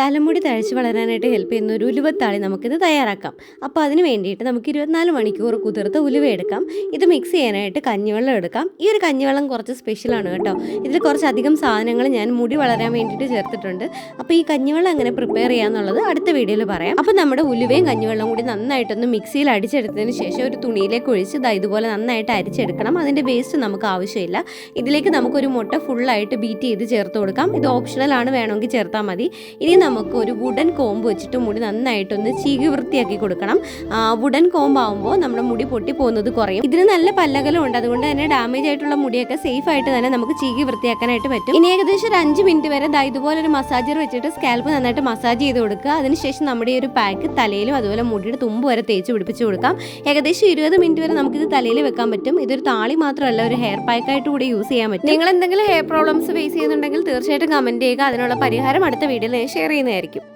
തലമുടി തഴച്ച് വളരാനായിട്ട് ഹെൽപ്പ് ചെയ്യുന്ന ഒരു ഉലുവത്താളി നമുക്കിത് തയ്യാറാക്കാം. അപ്പോൾ അതിന് വേണ്ടിയിട്ട് നമുക്ക് ഇരുപത്തിനാല് മണിക്കൂർ കുതിർത്ത ഉലുവ എടുക്കാം. ഇത് മിക്സ് ചെയ്യാനായിട്ട് കഞ്ഞിവെള്ളം എടുക്കാം. ഈ ഒരു കഞ്ഞിവെള്ളം കുറച്ച് സ്പെഷ്യലാണ് കേട്ടോ. ഇതിൽ കുറച്ചധികം സാധനങ്ങൾ ഞാൻ മുടി വളരാൻ വേണ്ടിയിട്ട് ചേർത്തിട്ടുണ്ട്. അപ്പോൾ ഈ കഞ്ഞിവെള്ളം എങ്ങനെ പ്രിപ്പയർ ചെയ്യാന്നുള്ളത് അടുത്ത വീഡിയോയിൽ പറയാം. അപ്പോൾ നമ്മുടെ ഉലുവയും കഞ്ഞിവെള്ളം കൂടി നന്നായിട്ടൊന്ന് മിക്സിയിൽ അടിച്ചെടുത്തതിന് ശേഷം ഒരു തുണിയിലേക്ക് ഒഴിച്ച് ദാ ഇതുപോലെ നന്നായിട്ട് അരിച്ചെടുക്കണം. അതിന്റെ വേസ്റ്റ് നമുക്ക് ആവശ്യമില്ല. ഇതിലേക്ക് നമുക്കൊരു മുട്ട ഫുള്ളായിട്ട് ബീറ്റ് ചെയ്ത് ചേർത്ത് കൊടുക്കാം. ഇത് ഓപ്ഷണലാണ് വേണമെങ്കിൽ ചേർത്താൽ മതി. ഇനി നമുക്ക് ഒരു വുഡൻ കോമ്പ് വെച്ചിട്ട് മുടി നന്നായിട്ടൊന്ന് ചീകി വൃത്തിയാക്കി കൊടുക്കണം. വുഡൻ കോമ്പ് ആകുമ്പോൾ നമ്മുടെ മുടി പൊട്ടി പോകുന്നത് കുറയും. ഇതിന് നല്ല പല്ലകലും ഉണ്ട് അതുകൊണ്ട് തന്നെ ഡാമേജ് ആയിട്ടുള്ള മുടിയൊക്കെ സേഫ് ആയിട്ട് തന്നെ നമുക്ക് ചീകി വൃത്തിയാക്കാനായിട്ട് പറ്റും. ഇനി ഏകദേശം ഒരു അഞ്ച് മിനിറ്റ് വരെ ദാ ഇതുപോലെ ഒരു മസാജർ വെച്ചിട്ട് സ്കാൽപ്പ് നന്നായിട്ട് മസാജ് ചെയ്ത് കൊടുക്കുക. അതിനുശേഷം നമ്മുടെ ഈ ഒരു പാക്ക് തലയിലും അതുപോലെ മുടിയുടെ തുമ്പ് വരെ തേച്ച് പിടിപ്പിച്ച് കൊടുക്കാം. ഏകദേശം ഇരുപത് മിനിറ്റ് വരെ നമുക്കിത് തലയിൽ വെക്കാൻ പറ്റും. ഇതൊരു താളി മാത്രമല്ല ഒരു ഹെയർ പാക്കായിട്ട് കൂടി യൂസ് ചെയ്യാൻ പറ്റും. നിങ്ങൾ എന്തെങ്കിലും ഹെയർ പ്രോബ്ലംസ് ഫേസ് ചെയ്യുന്നുണ്ടെങ്കിൽ തീർച്ചയായിട്ടും കമന്റ് ചെയ്യുക. അതിനുള്ള പരിഹാരം അടുത്ത വീഡിയോയിൽ ഷെയർ ചെയ്യുന്നതായിരിക്കും